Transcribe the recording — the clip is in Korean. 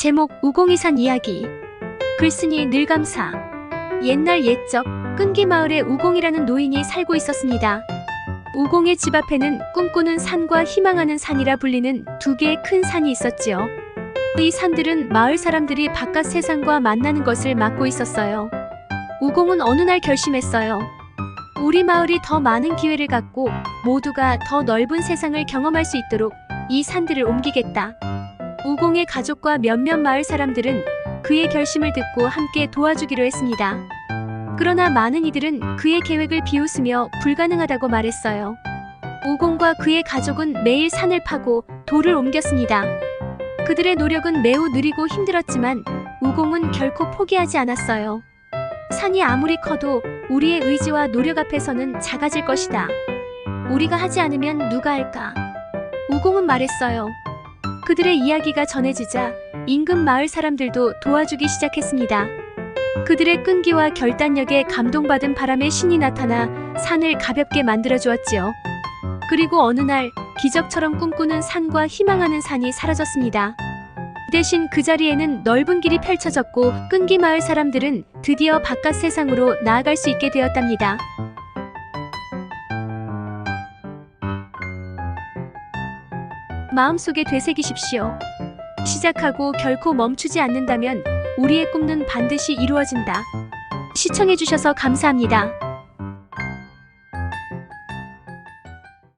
제목 우공이산 이야기 글쓴이 늘감사 옛날 옛적 끈기 마을에 우공이라는 노인이 살고 있었습니다. 우공의 집 앞에는 꿈꾸는 산과 희망하는 산이라 불리는 두 개의 큰 산이 있었지요. 이 산들은 마을 사람들이 바깥 세상과 만나는 것을 막고 있었어요. 우공은 어느 날 결심했어요. 우리 마을이 더 많은 기회를 갖고 모두가 더 넓은 세상을 경험할 수 있도록 이 산들을 옮기겠다. 우공의 가족과 몇몇 마을 사람들은 그의 결심을 듣고 함께 도와주기로 했습니다. 그러나 많은 이들은 그의 계획을 비웃으며 불가능하다고 말했어요. 우공과 그의 가족은 매일 산을 파고 돌을 옮겼습니다. 그들의 노력은 매우 느리고 힘들었지만 우공은 결코 포기하지 않았어요. 산이 아무리 커도 우리의 의지와 노력 앞에서는 작아질 것이다. 우리가 하지 않으면 누가 할까? 우공은 말했어요. 그들의 이야기가 전해지자 인근 마을 사람들도 도와주기 시작했습니다. 그들의 끈기와 결단력에 감동받은 바람의 신이 나타나 산을 가볍게 만들어 주었지요. 그리고 어느 날 기적처럼 꿈꾸는 산과 희망하는 산이 사라졌습니다. 대신 그 자리에는 넓은 길이 펼쳐졌고 끈기 마을 사람들은 드디어 바깥 세상으로 나아갈 수 있게 되었답니다. 마음속에 되새기십시오. 시작하고 결코 멈추지 않는다면 우리의 꿈은 반드시 이루어진다. 시청해주셔서 감사합니다.